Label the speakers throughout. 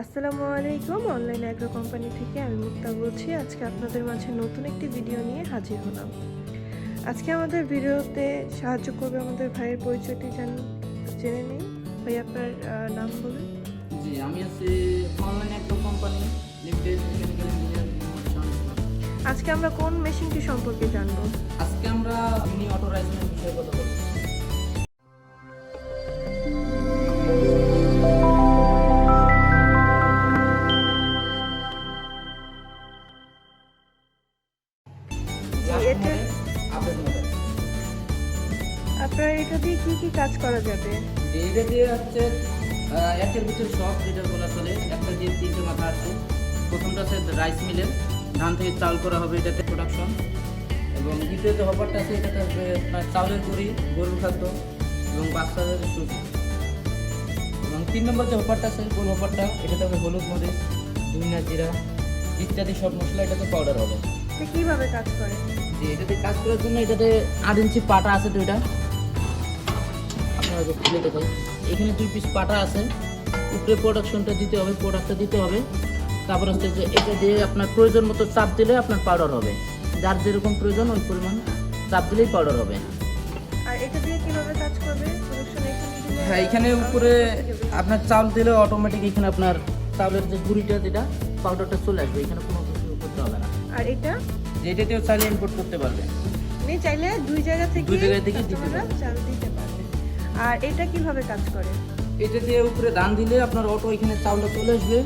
Speaker 1: আসসালামু আলাইকুম online agro company থেকে আমি মুক্তা বলছি। আজকে আপনাদের মাঝে নতুন একটি ভিডিও নিয়ে হাজির হলাম। আজকে আমাদের ভিডিওতে সাহায্য করবে আমাদের ভাইয়ের পরিচয়টি জান জেনে নিন। ভাই আপনার নাম বলুন।
Speaker 2: জি আমি আছি অনলাইন একটা কোম্পানি লিমিটেড মেকানিক্যাল ইঞ্জিনিয়ার।
Speaker 1: আজকে আমরা কোন মেশিনটি সম্পর্কে জানব?
Speaker 2: আজকে আমরা মিনি অটো রাইসনের
Speaker 1: এটা? আপনার এটা দিয়ে কি কি কাজ করা যাবে?
Speaker 2: এটা দিয়ে হচ্ছে একের ভিতর সব যেটা বলা চলে একটা দিয়ে তিনটে মাথা আছে। প্রথমটা আছে রাইস মিলের। ধান থেকে চাল করা হবে এটাতে প্রোডাকশন এবং দ্বিতীয় যে হপারটা আছে এটাতে আপনার চাউলের গুঁড়ি গরুর খাদ্য এবং বাচ্চাদের সুজি। এবং তিন নম্বর যে হপারটা আছে গোল হপারটা এটাতে হবে হলুদ মরিচ ধনিয়া জিরা ইত্যাদি সব মশলা এটাতে পাউডার হবে।
Speaker 1: কীভাবে কাজ করে?
Speaker 2: যে এটাতে কাজ করার জন্য এটাতে আট ইঞ্চি পাটা আছে দুইটা আপনারা খুলে দেখাই এখানে দুই পিস পাটা আছে। উপরে প্রোডাকশনটা দিতে হবে প্রোডাক্টটা দিতে হবে। তারপর হচ্ছে যে এটা দিয়ে আপনার প্রয়োজন মতো চাপ দিলে আপনার পাউডার হবে। যার যেরকম প্রয়োজন ওই পরিমাণ চাপ দিলেই পাউডার হবে।
Speaker 1: আর এটা দিয়ে কীভাবে কাজ করবে? এখানে
Speaker 2: হ্যাঁ এখানে উপরে আপনার চাল দিলে অটোমেটিক এখানে আপনার চাউলের যে গুঁড়িটা যেটা পাউডারটা চলে আসবে। এখানে কোনো কিছু করতে হবে না।
Speaker 1: আর এটা?
Speaker 2: যে এটা দিয়েও চালিয়ে ইম্পোর্ট করতে পারবে।
Speaker 1: আপনি চাইলে দুই জায়গা থেকে
Speaker 2: দুই জায়গা থেকে দিতে
Speaker 1: চাল দিতে পারবে। আর এটা কীভাবে কাজ করে?
Speaker 2: এটা দিয়ে উপরে ধান দিলে আপনার অটো এখানে চাউলটা চলে আসবে।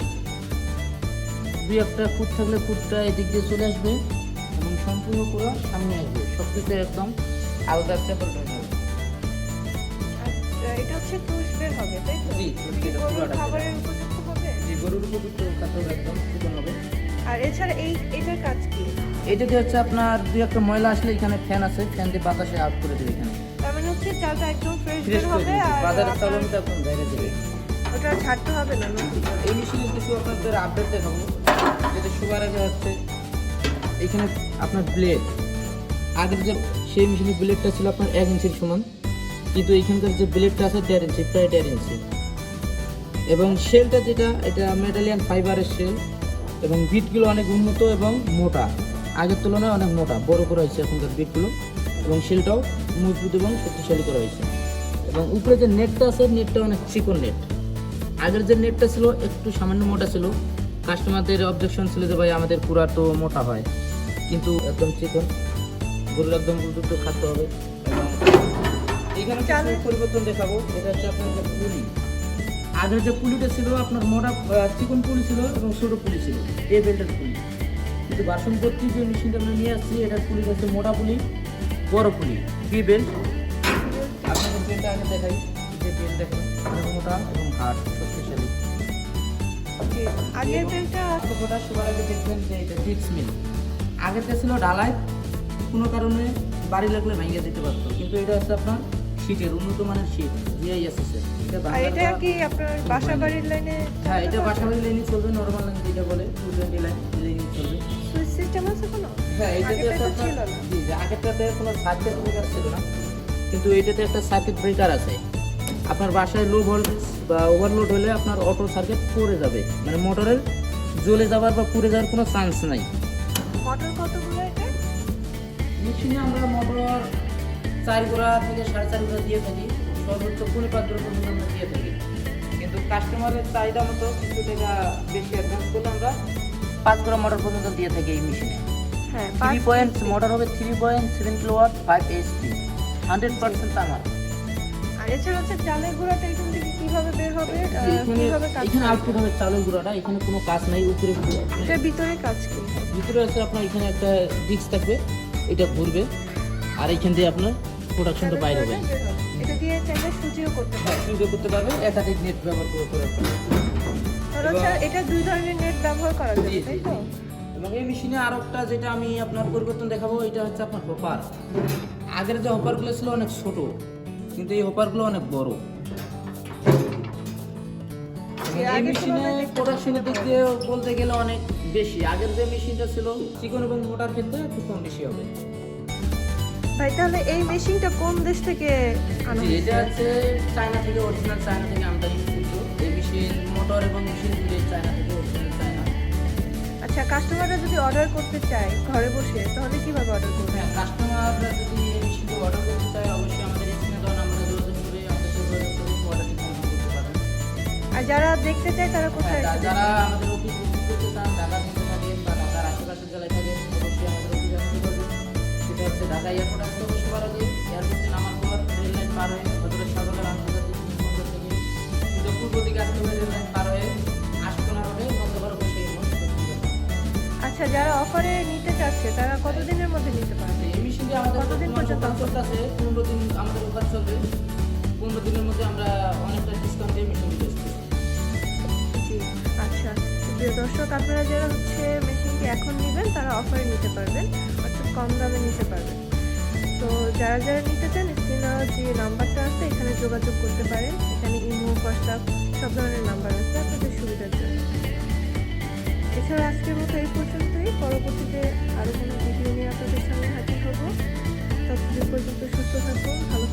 Speaker 2: দুই একটা ফুট থাকলে ফুটটা এদিক দিয়ে চলে আসবে এবং সম্পূর্ণ পুরো সামনে আসবে। সব কিছু একদম আলাদা সেপারেট হয়ে যাবে।
Speaker 1: এটা হচ্ছে টুস্টের হবে তাই তো?
Speaker 2: জি,
Speaker 1: খাবারের উপযুক্ত হবে?
Speaker 2: যে গরুর উপযুক্ত খাদ্য একদম হবে।
Speaker 1: আর এছাড়া এই এটার কাজ কি?
Speaker 2: হচ্ছে আপনার দুই একটা ময়লা আসলে এখানে ফ্যান আছে ফ্যান দিয়ে বাতাসে আউট করে দেবে এখানে।
Speaker 1: তার মানে হচ্ছে চালটা একদম ফ্রেশ বের হবে আর
Speaker 2: বাজারের
Speaker 1: আপনার
Speaker 2: চাউলের মতো একদম বাইরে দেবে
Speaker 1: ওটা ছাড়তে হবে না
Speaker 2: এই মেশিনের কিছু আপনাদের আপডেট দেখাবো। যেটা সবার আগে হচ্ছে এখানে আপনার ব্লেড আগের যে সেই মেশিনের ব্লেডটা ছিল আপনার এক ইঞ্চির সমান কিন্তু এখানকার যে ব্লেডটা আছে দেড় ইঞ্চি প্রায় দেড় ইঞ্চি এবং শেলটা যেটা এটা মেটালিয়ান ফাইবারের শেল এবং বিটগুলো অনেক উন্নত এবং মোটা। আগের তুলনায় অনেক মোটা বড় করা হয়েছে এখনকার বিটগুলো এবং শেলটাও মজবুত এবং শক্তিশালী করা হয়েছে। এবং উপরে যে নেটটা আছে নেটটা অনেক চিকন নেট আগের যে নেটটা ছিল একটু সামান্য মোটা ছিল। কাস্টমারদের অবজেকশন ছিল যে ভাই আমাদের পুরা তো মোটা হয়। কিন্তু একদম চিকন গরুর একদম উপযুক্ত খাদ্য হবে। এবং এখানে পরিবর্তন দেখাবো। এটা হচ্ছে আপনার আগের যে পুলিটা ছিল আপনার মোটা চিকন পুলি ছিল এবং ছোট পুলি ছিল এই বেল্টের পুলি। কিন্তু বাসন ভর্তি যে মেশিনটা আমরা নিয়ে আসছি এটার পুলি হচ্ছে মোটা পুলি বড় পুলি বি বেল্ট? আপনাদের বেল্টটা আগে দেখাই যে বেল্ট দেখেন মোটা এবং হার্ড শক্তিশালী।
Speaker 1: আগের বেলটা
Speaker 2: কথা সবার আগে দেখবেন যে এটা মিল। আগেরটা ছিল ঢালাই কোনো কারণে বাড়ি লাগলে ভেঙে দিতে পারতো কিন্তু এটা হচ্ছে আপনার শীতের উন্নত মানের শীত জিআইএসএস এর এটা
Speaker 1: কি আপনার লাইনে
Speaker 2: হ্যাঁ এটা বাসাবাড়ি লাইনে চলবে নর্মাল লাইন যেটা বলে টু টোয়েন্টি লাইন লাইনে চলবে।
Speaker 1: সুইচ সিস্টেম আছে কোনো?
Speaker 2: হ্যাঁ এটাতে আপনার- জি জি, আগেরটাতে কোনো সার্কিট ব্রেকার ছিল না। কিন্তু এটাতে একটা সার্কিট ব্রেকার আছে। আপনার বাসায় লো ভোল্টেজ বা ওভারলোড হলে আপনার অটো সার্কিট পড়ে যাবে। মানে মোটরের জ্বলে যাওয়ার বা পুড়ে যাওয়ার কোনো চান্স নাই।
Speaker 1: মোটর কতগুলো এটা?
Speaker 2: মেশিনে আমরা মোটর চার গোড়া থেকে সাড়ে চার গোড়া দিয়ে থাকি সর্বোচ্চ পনেরো পাঁচ গোড়া পর্যন্ত আমরা দিয়ে থাকি কিন্তু কাস্টমারের চাহিদা মতো কিছু টাকা বেশি অ্যাডভান্স করলে আমরা পাঁচ গোড়া মোটর পর্যন্ত দিয়ে থাকি এই মেশিনে
Speaker 1: হ্যাঁ
Speaker 2: থ্রি পয়েন্ট মোটর হবে three point seven kilowatt five HP hundred percent তামার।
Speaker 1: আর এছাড়া হচ্ছে চালের গুঁড়াটা এখান থেকে কীভাবে বের হবে
Speaker 2: এখানে
Speaker 1: কীভাবে কাজ
Speaker 2: এখানে আউটপুট হবে চালের গুঁড়াটা এখানে কোনো কাজ নাই উপরে
Speaker 1: এটার ভিতরে কাজ কি?
Speaker 2: ভিতরে আছে আপনার এখানে একটা ডিস্ক থাকবে এটা ঘুরবে। আর এখান দিয়ে আপনার প্রোডাকশনটা বাইরে হবে।
Speaker 1: এটা দিয়ে চাইলে সুজিও করতে পারে
Speaker 2: হ্যাঁ করতে পারবে একাধিক নেট ব্যবহার করে করে
Speaker 1: এটা দুই ধরনের নেট ব্যবহার করা যাবে তাই তো?
Speaker 2: এবং এই মেশিনে আরও একটা যেটা আমি আপনার পরিবর্তন দেখাবো এটা হচ্ছে আপনার হপার আগের যে হপারগুলো ছিল অনেক ছোট কিন্তু এই হপারগুলো অনেক বড়। এই
Speaker 1: আগের
Speaker 2: মেশিনে প্রোডাকশনের দিক দিয়ে বলতে গেলে অনেক বেশি। আগের যে মেশিনটা ছিল চিকন এবং মোটার ক্ষেত্রে একটু কম বেশি হবে।
Speaker 1: ভাই তাহলে এই মেশিনটা কোন দেশ থেকে আনা?
Speaker 2: এটা হচ্ছে চায়না থেকে অরিজিনাল চায়না থেকে আমদানি কিন্তু এই মেশিন মোটর এবং মেশিন দুটোই চায়না
Speaker 1: কাস্টমাররা যদি অর্ডার করতে চায় ঘরে বসে তাহলে কীভাবে অর্ডার করবে?
Speaker 2: হ্যাঁ কাস্টমাররা যদি এই মেশিনটি অর্ডার করতে চায় অবশ্যই আমাদের স্ক্রিনে দেওয়া নাম্বারে যোগাযোগ করে আমাদের সাথে যোগাযোগ করে অর্ডারটি কনফার্ম করতে পারেন
Speaker 1: আর যারা দেখতে চায় তারা কোথায়
Speaker 2: হ্যাঁ, যারা আমাদের ঢাকা এয়ারপোর্ট আসতে অবশ্যই সবার আগে এয়ারপোর্টে নামার পর রেল লাইন পার হয়ে হজরত শাহজালাল আন্তর্জাতিক বিমানবন্দর থেকে সোজা পূর্ব দিকে আসতে হবে রেল লাইন পার হয়ে আশকোনা রোডে উপস্থিত হবে।
Speaker 1: আচ্ছা যারা অফারে নিতে চাচ্ছে তারা কতদিনের মধ্যে নিতে পারবে?
Speaker 2: এই মেশিনটি আমাদের
Speaker 1: কতদিন পর্যন্ত
Speaker 2: অফার চলতেছে পনেরো দিন আমাদের অফার চলবে। পনেরো দিনের মধ্যে আমরা অনেকটা ডিসকাউন্ট দিয়ে মেশিনটি বেচতেছি
Speaker 1: আচ্ছা প্রিয় দর্শক আপনারা যারা হচ্ছে মেশিনটি এখন নেবেন তারা অফারে নিতে পারবেন। কম দামে নিতে পারবে। তো যারা যারা নিতে চান, স্ক্রিনে যে নাম্বারটা আছে, এখানে যোগাযোগ করতে পারেন। এখানে ইমো, হোয়াটসঅ্যাপ, সব ধরনের নাম্বার আছে আপনাদের সুবিধার জন্য। এছাড়া আজকের মতো এই পর্যন্তই। পরবর্তীতে আরও কোনো ভিডিও নিয়ে আপনাদের সামনে হাজির হব। ততদিন পর্যন্ত সুস্থ থাকুন, ভালো